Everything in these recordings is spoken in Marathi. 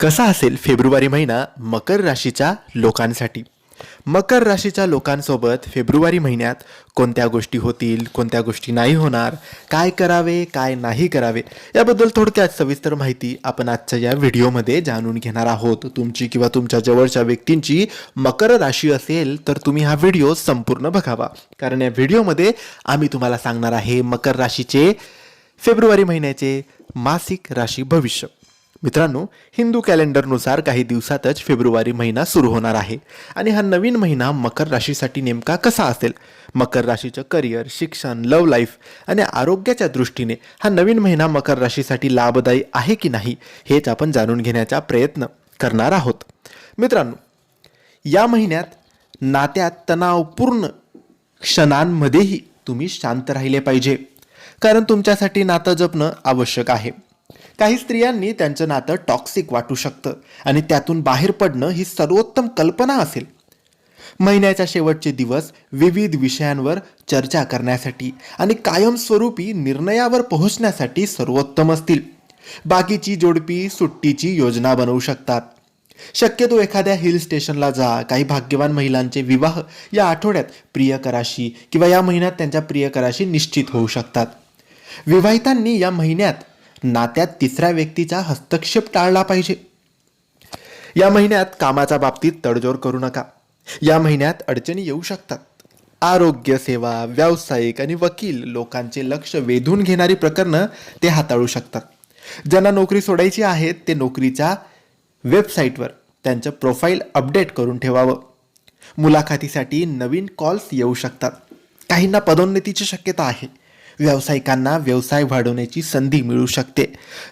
कसा असेल फेब्रुवारी महिना मकर राशीच्या लोकांसाठी? मकर राशीच्या लोकांसोबत फेब्रुवारी महिन्यात कोणत्या गोष्टी होतील कोणत्या गोष्टी नाही होणार काय करावे काय नाही करावे याबद्दल थोडक्यात सविस्तर माहिती आपण आजच्या या व्हिडिओमध्ये जाणून घेणार आहोत. तुमची किंवा तुमच्या जवळच्या व्यक्तींची मकर राशी असेल तर तुम्ही हा व्हिडिओ संपूर्ण बघावा. कारण या व्हिडिओमध्ये आम्ही तुम्हाला सांगणार आहे मकर राशीचे फेब्रुवारी महिन्याचे मासिक राशी भविष्य. मित्रांनो हिंदू कॅलेंडरनुसार काही दिवसातच फेब्रुवारी महिना सुरू होणार आहे आणि हा नवीन महिना मकर राशीसाठी नेमका कसा असेल? मकर राशीचं करिअर शिक्षण लव लाईफ आणि आरोग्याच्या दृष्टीने हा नवीन महिना मकर राशीसाठी लाभदायी आहे की नाही हेच आपण जाणून घेण्याचा प्रयत्न करणार आहोत. मित्रांनो या महिन्यात नात्यात तणावपूर्ण क्षणांमध्येही तुम्ही शांत राहिले पाहिजे. कारण तुमच्यासाठी नातं जपणं आवश्यक आहे. काही स्त्रियांनी त्यांचं नातं टॉक्सिक वाटू शकतं आणि त्यातून बाहेर पडणं ही सर्वोत्तम कल्पना असेल. महिन्याच्या शेवटचे दिवस विविध विषयांवर चर्चा करण्यासाठी आणि कायमस्वरूपी निर्णयावर पोहोचण्यासाठी सर्वोत्तम असतील. बाकीची जोडपी सुट्टीची योजना बनवू शकतात. शक्यतो एखाद्या हिल स्टेशनला जा काही भाग्यवान महिलांचे विवाह या आठवड्यात प्रियकराशी किंवा या महिन्यात त्यांच्या प्रियकराशी निश्चित होऊ शकतात. विवाहितांनी या महिन्यात नात्यात तिसऱ्या व्यक्तीचा हस्तक्षेप टाळला पाहिजे. या महिन्यात कामाच्या बाबतीत तडजोड करू नका. या महिन्यात अडचणी येऊ शकतात. आरोग्य सेवा व्यावसायिक आणि वकील लोकांचे लक्ष वेधून घेणारी प्रकरणं ते हाताळू शकतात. ज्यांना नोकरी सोडायची आहे ते नोकरीच्या वेबसाईटवर त्यांचं प्रोफाईल अपडेट करून ठेवावं. मुलाखतीसाठी नवीन कॉल्स येऊ शकतात. काहींना पदोन्नतीची शक्यता आहे. व्यावसायिकांना व्यवसाय वाढवण्याची संधी मिळू शकते.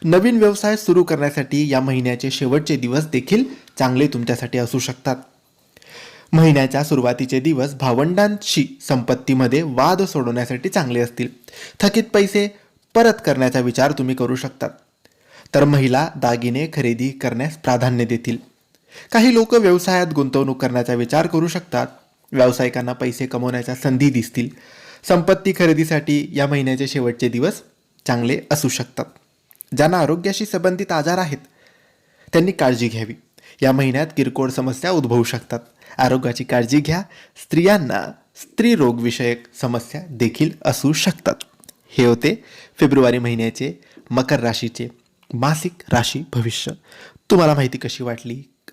नवीन व्यवसाय सुरू करण्यासाठी या महिन्याचे शेवटचे दिवस देखील चांगले तुमच्यासाठी असू शकतात. महिन्याच्या सुरुवातीचे दिवस भावंडांशी संपत्तीमध्ये वाद सोडवण्यासाठी चांगले असतील. थकीत पैसे परत करण्याचा विचार तुम्ही करू शकतात. तर महिला दागिने खरेदी करण्यास प्राधान्य देतील. काही लोक व्यवसायात गुंतवणूक करण्याचा विचार करू शकतात. व्यावसायिकांना पैसे कमवण्याच्या संधी दिसतील. संपत्ती खरेदीसाठी या महिन्याचे शेवटचे दिवस चांगले असू शकतात. ज्यांना आरोग्याशी संबंधित आजार आहेत त्यांनी काळजी घ्यावी. या महिन्यात किरकोळ समस्या उद्भवू शकतात. आरोग्याची काळजी घ्या. स्त्रियांना स्त्री रोगविषयक समस्या देखील असू शकतात. हे होते फेब्रुवारी महिन्याचे मकर राशीचे मासिक राशी भविष्य. तुम्हाला माहिती कशी वाटली?